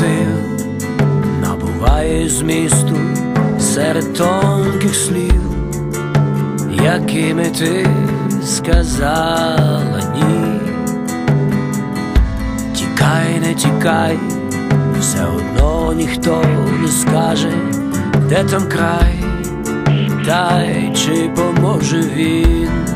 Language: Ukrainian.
Наївний мотив набуває змісту серед тонких слів, якими ти сказала ні. Тікай, не тікай, все одно ніхто не скаже, де там край, та й чи поможе він.